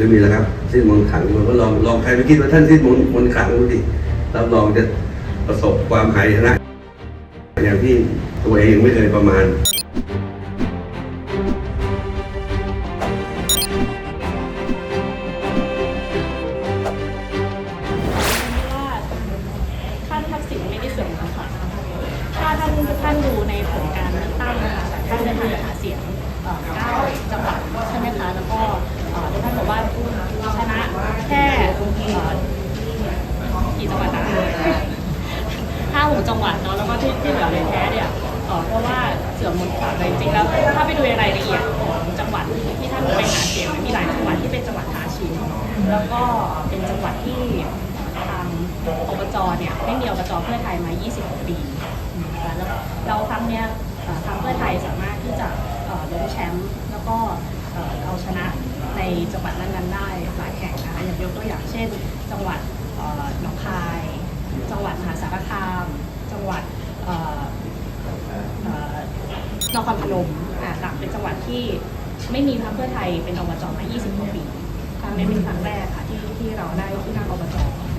ไม่มีแล้วครับ สิ้นมนขังมันก็ลองลองใครไปคิดว่าท่านสิ้นมนมนขังดูสิรับรองจะประสบความหายนะอย่างที่ตัวเองไม่เคยประมาณว่าท่านทักษิณไม่ได้เสื่อมค่ะถ้าท่านท่านดูในผลการเลือกตั้งนะคะท่านได้ทำหาเสียงเอ่อเก้าจังหวัดใช่ไหมคะ แล้วก็เอ่อท่านบอกว่าชนะแค่เอ่อกี่จังหวัดนะห้าหก จังหวัดเนาะแล้วก็ที่ที่เหลือเลยแพ้เนี่ยเอ่อเพราะว่าเสื่อมมนต์ขลังแต่จริงๆแล้วถ้าไปดูในรายละเอียดของจังหวัดที่ท่านไปหาเสียงเนี่ยมีหลายจังหวัดที่เป็นจังหวัดท้าชิงแล้วก็เป็นจังหวัดที่ทางอบจเนี่ยไม่มีอบจเพื่อไทยมา26ปีนะคะแล้วเราครั้งเนี้ยเอ่อทางเพื่อไทยสามารถที่จะเอ่อล้มแชมป์แล้วก็เอ่อเอาชนะในจังหวัดนั้นๆได้หลายแห่งนะคะอย่างยกตัวอย่างเช่น จังหวัดเอ่อหนองคาย จังหวัดมหาสารคาม งหวัดเอ่อเอ่อนครพนมอ่าต่างเป็นจังหวัดที่ไม่มีพรรคเพื่อไทยเป็นอบจมา 20 กว่าปีครั้งนี้เป็นครั้งแรกค่ะที่ที่เราได้ที่นั่งอบจ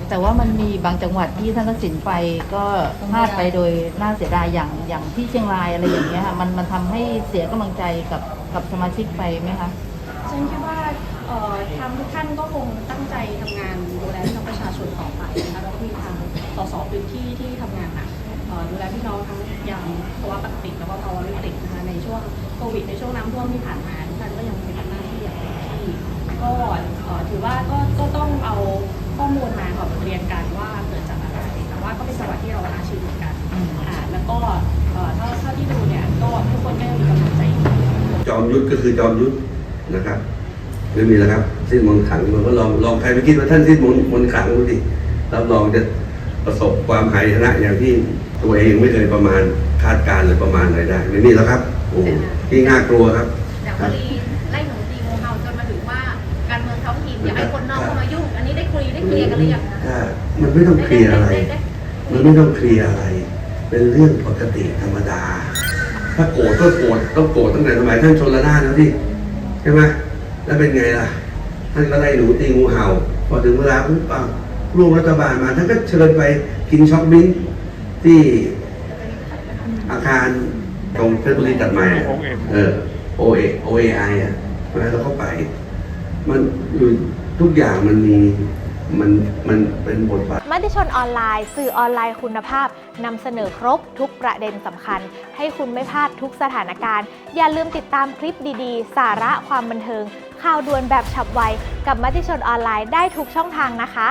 แต่ว่ามันมีบางจังหวัดที่ท่านทักษิณไปก็พลาดไปโดยน่าเสียดายอย่างอย่างที่เชียงรายอะไรอย่างเงี้ยค่ะมันมันทำให้เสียกำลังใจกับกับสมาชิกไปไหมคะฉันคิดว่าเอ่อทางทุกท่านก็คงตั้งใจทำงานดูแลพี่น้องประชาชนต่อไปนะคะแล้วก็มีทางสสพื้นที่ที่ทำงานหนักเอ่อ ดูแลพี่น้องทั้งอย่างภาวะปกติแล้วก็ภาวะวิกฤตนะคะในช่วงโควิดในช่วงน้ำท่วมที่ผ่านมาทุกท่านก็ยังมีทำหน้าที่อย่างเต็มที่ก็ถือว่าก็ก็ต้องเอาข้อมูลมาขอบเรียนกันว่าเกิดจากอะไรแต่ว่าก็เป็นจังหวัดที่เราอาชีพเหมือนกันอ่าแล้วก็เท่าเท่าที่ดูเนี่ยก็ทุกคนก็ยังมีกำลังใจจอมยุทธก็คือจอมยุทธนะครับไม่มีแล้วครับ สิ้นมนขังมันก็ลองลองใครไปคิดว่าท่านสิ้นมนมนขังดูสิรับรองจะ ประสบความหายนะอย่างที่ตัวเองไม่เคยประมาณคาดการณ์หรือประมาณอะไรได้ไม่มีแล้วครับโอ้โหที่น่ากลัวครับอย่างวลีไล่หนูตีงูเห่าจนมาถึงว่าการเมืองท้องถิ่นอย่าให้คนนอกเข้ามายุ่ง อันนี้ได้คุยได้เคลียร์กันหรือยังคะถ้ามันไม่ต้องเคลียร์อะไรด้ด้มันไม่ต้องเคลียร์อะไร เป็นเรื่องปกติธรรมดา ถ้าโกรธก็โกรธต้องโกรธตั้งแต่สมัยท่านชนละนานแล้วดิใช่ไหมแล้วเป็นไงล่ะท่านก็ไล่หนูตีงูเห่าพอถึงเวลาปุ๊บปัง ร่วมรัฐบาลมาท่านก็เชิญไปกินช็อกมิ้นท์ที่อาคารตรงเพชรบุรีตัดใหม่อะเออโอเอโอเอไออะแล้วเราก็ไป มันอยู่ทุกอย่างมันมีมันมันเป็นบทบาทมติชนออนไลน์ สื่อออนไลน์คุณภาพนำเสนอครบทุกประเด็นสำคัญ ให้คุณไม่พลาดทุกสถานการณ์ อย่าลืมติดตามคลิปดีๆ สาระความบันเทิง ข่าวด่วนแบบฉับไว กับมติชนออนไลน์ได้ทุกช่องทางนะคะ